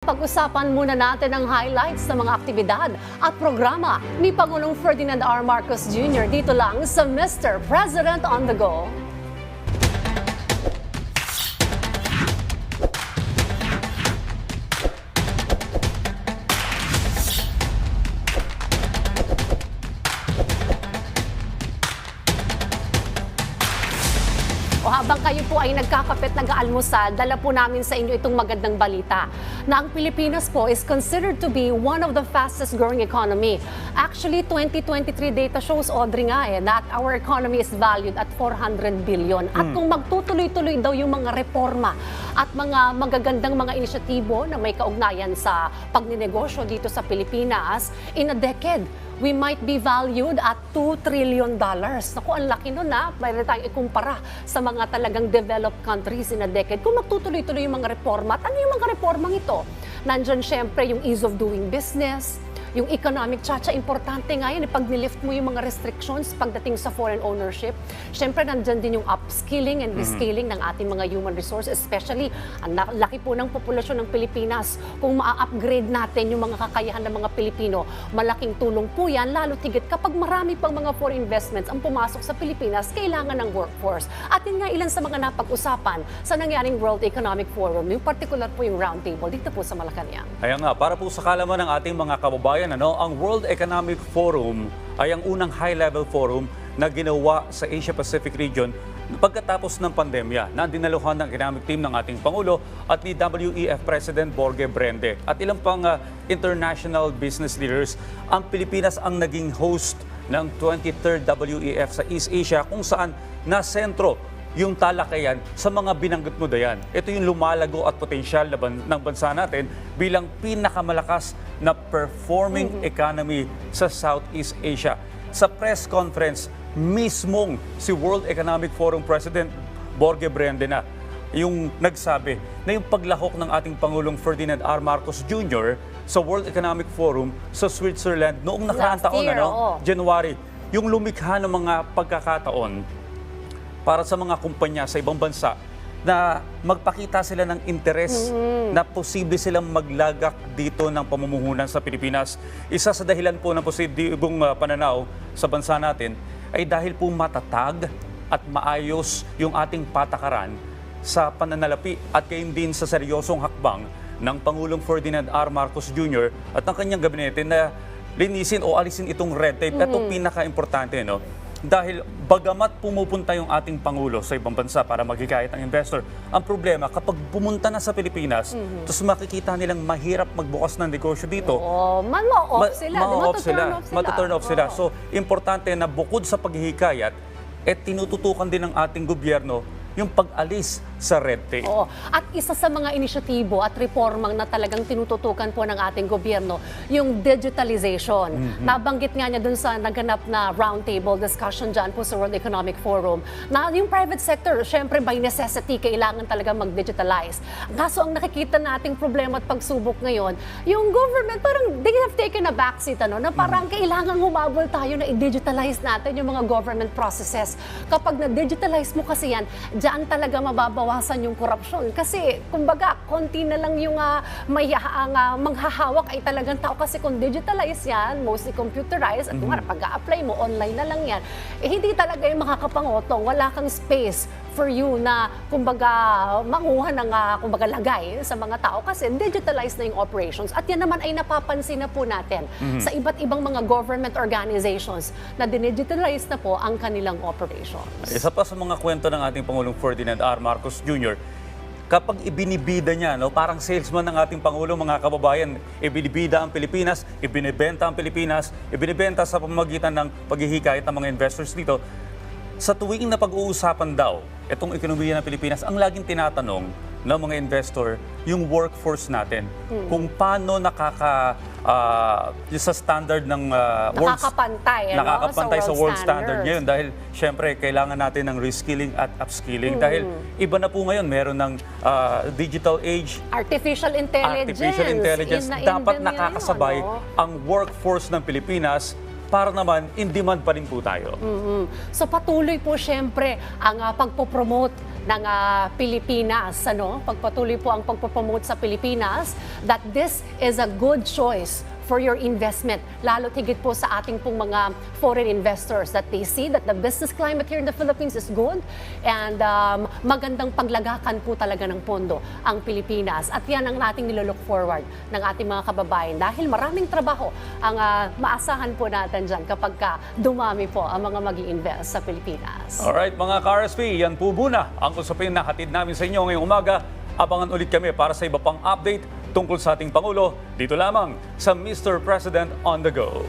Pag-usapan muna natin ang highlights ng mga aktibidad at programa ni Pangulong Ferdinand R. Marcos Jr. dito lang sa Mr. President on the Go. Habang kayo po ay nagkakapit, nag-aalmusal, dala po namin sa inyo itong magandang balita na ang Pilipinas po is considered to be one of the fastest growing economy. Actually, 2023 data shows, Audrey nga eh, that our economy is valued at 400 billion. At kung magtutuloy-tuloy daw yung mga reforma at mga magagandang mga inisyatibo na may kaugnayan sa pagninegosyo dito sa Pilipinas, in a decade, we might be valued at 2 trillion dollars. Naku, ang laki nun na. Pwede tayong ikumpara sa mga talagang developed countries in a decade. Kung magtutuloy-tuloy yung mga reforma, at ano yung mga reformang ito? Nandyan syempre yung ease of doing business, yung economic chacha, importante nga yan, eh, pag nilift mo yung mga restrictions pagdating sa foreign ownership, syempre nandyan din yung upskilling and reskilling ng ating mga human resources, especially ang laki po ng populasyon ng Pilipinas. Kung maa-upgrade natin yung mga kakayahan ng mga Pilipino, malaking tulong po yan, lalo tigit kapag marami pang mga foreign investments ang pumasok sa Pilipinas, kailangan ng workforce. At yun nga ilan sa mga napag-usapan sa nangyaring World Economic Forum, yung particular po yung roundtable dito po sa Malacanang. Ayan nga, para po sa kalaman ng ating mga kababayan, ano, ang World Economic Forum ay ang unang high-level forum na ginawa sa Asia-Pacific region pagkatapos ng pandemya na dinaluhan ng economic team ng ating Pangulo at ni WEF President Borge Brende at ilang pang ah, international business leaders. Ang Pilipinas ang naging host ng 23rd WEF sa East Asia kung saan na sentro yung talakayan sa mga binanggit mo dayan. Ito yung lumalago at potensyal na ban- ng bansa natin bilang pinakamalakas na performing economy sa Southeast Asia. Sa press conference, mismong si World Economic Forum President Borge Brende na yung nagsabi na yung paglahok ng ating Pangulong Ferdinand R. Marcos Jr. sa World Economic Forum sa Switzerland noong nakaraang taon, year, ano. January, yung lumikha ng mga pagkakataon para sa mga kumpanya sa ibang bansa na magpakita sila ng interes na posible silang maglagak dito ng pamumuhunan sa Pilipinas. Isa sa dahilan po ng positibong uh, pananaw sa bansa natin ay dahil po matatag at maayos yung ating patakaran sa pananalapi at gayon din sa seryosong hakbang ng Pangulong Ferdinand R. Marcos Jr. at ng kanyang gabinete na linisin o alisin itong red tape. Ito pinaka-importante, no? Dahil bagamat pumupunta yung ating Pangulo sa ibang bansa para maghikayat ng investor, ang problema kapag pumunta na sa Pilipinas, tapos makikita nilang mahirap magbukas ng negosyo dito, Oh, man-off ma- sila. ba? ma-off sila. off sila. Matuturn off sila. Oo. So, importante na bukod sa paghihikayat, eh tinututukan din ng ating gobyerno yung pag-alis sa red tape. Oo. At isa sa mga inisyatibo at reformang na talagang tinututukan po ng ating gobyerno, yung digitalization. Nabanggit nga niya dun sa naganap na roundtable discussion dyan po sa World Economic Forum, na yung private sector, syempre by necessity, kailangan talaga mag-digitalize. Kaso ang nakikita nating problema at pagsubok ngayon, yung government parang they have taken a backseat, ano, na parang kailangan humabol tayo na i-digitalize natin yung mga government processes. Kapag na-digitalize mo kasi yan, diyan talaga mababawasan yung korupsyon. Kasi, kumbaga, konti na lang yung ah, may ang ah, maghahawak ay talagang tao. Kasi kung digitalize yan, mostly computerized, at mm pag-a-apply mo, online na lang yan, eh, hindi talaga yung makakapangotong. Wala kang space for you na, kumbaga, manguha ng, ah, kumbaga, lagay sa mga tao kasi digitalized na yung operations. At yan naman ay napapansin na po natin sa iba't ibang mga government organizations na dinigitalize na po ang kanilang operations. Isa pa sa mga kwento ng ating Pangulong Ferdinand R. Marcos Jr., kapag ibinibida niya, no, parang salesman ng ating Pangulo, mga kababayan, ibinibida ang Pilipinas, ibinibenta ang Pilipinas, ibinibenta sa pamamagitan ng paghihikayat ng mga investors dito. Sa tuwing na pag-uusapan daw, itong ekonomiya ng Pilipinas, ang laging tinatanong ng mga investor, yung workforce natin. Kung paano nakaka, yung sa standard ng ah, world- Nakakapantay, ano, nakakapantay sa sa world world standard ngayon. Dahil syempre kailangan natin ng reskilling at upskilling. Dahil iba na po ngayon. Meron ng ah, digital age. Artificial intelligence. artificial intelligence. In in dapat nakakasabay ano? ang workforce ng Pilipinas para naman in demand pa rin po tayo. Mm. So patuloy po siyempre ang ah, pagpopromote ng ah, Pilipinas. Ano? Pagpatuloy po ang pagpapromote sa Pilipinas that this is a good choice for your investment, lalo tigit po sa ating pong mga foreign investors that they see that the business climate here in the Philippines is good and um, magandang paglagakan po talaga ng pondo ang Pilipinas. At yan ang nating nilolook forward ng ating mga kababayan dahil maraming trabaho ang ah, maasahan po natin dyan kapag ka dumami po ang mga mag invest sa Pilipinas. Alright mga ka-RSP, yan po muna ang usapin na hatid namin sa inyo ngayong umaga. Abangan ulit kami para sa iba pang update tungkol sa ating Pangulo dito lamang sa Mr. President on the Go.